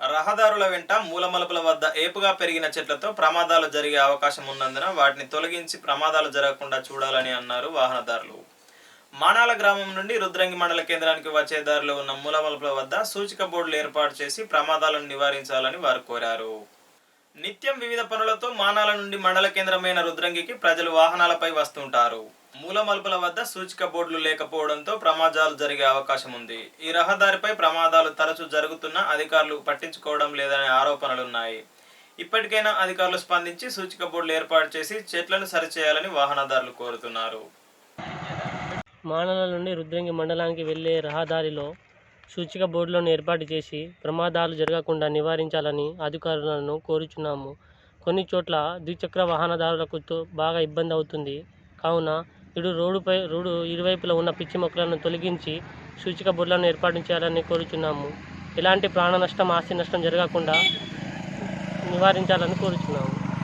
రహదారుల వెంట మూలమలుపుల వద్ద ఏపుగా పెరిగిన చెట్లతో ప్రమాదాలు జరిగే అవకాశం ఉన్నందున వాటిని తొలగించి ప్రమాదాలు జరగకుండా చూడాలని అన్నారు వాహనదారులు. మానాల గ్రామం నుండి రుద్రంగి మండల కేంద్రానికి వచ్చే దారిలో ఉన్న మూలమలుపుల వద్ద సూచిక బోర్డులు ఏర్పాటు చేసి ప్రమాదాలను నివారించాలని వారు కోరారు. నిత్యం వివిధ పనులతో మానాల నుండి మండల కేంద్రమైన రుద్రంగికి ప్రజలు వాహనాలపై వస్తుంటారు. మూల మలుపుల వద్ద సూచిక బోర్డులు లేకపోవడంతో ప్రమాదాలు జరిగే అవకాశం ఉంది. ఈ రహదారిపై ప్రమాదాలు తరచూ జరుగుతున్నా అధికారులు పట్టించుకోవడం లేదనే ఆరోపణలున్నాయి. ఇప్పటికైనా అధికారులు స్పందించి సూచిక బోర్డులు ఏర్పాటు చేసి చెట్లను సరిచేయాలని వాహనదారులు కోరుతున్నారు. మానల నుండి రుద్రంగి మండలానికి వెళ్ళే రహదారిలో సూచిక బోర్డులను ఏర్పాటు చేసి ప్రమాదాలు జరగకుండా నివారించాలని అధికారులను కోరుచున్నాము. కొన్ని చోట్ల ద్విచక్ర వాహనదారులకు బాగా ఇబ్బంది అవుతుంది. కావున ఇటు రోడ్డుపై రోడ్డు ఇరువైపులా ఉన్న పిచ్చి మొక్కలను తొలగించి సూచిక బోర్డులను ఏర్పాటు చేయాలని కోరుచున్నాము. ఎలాంటి ప్రాణ నష్టం ఆస్తి నష్టం జరగకుండా నివారించాలని కోరుచున్నాము.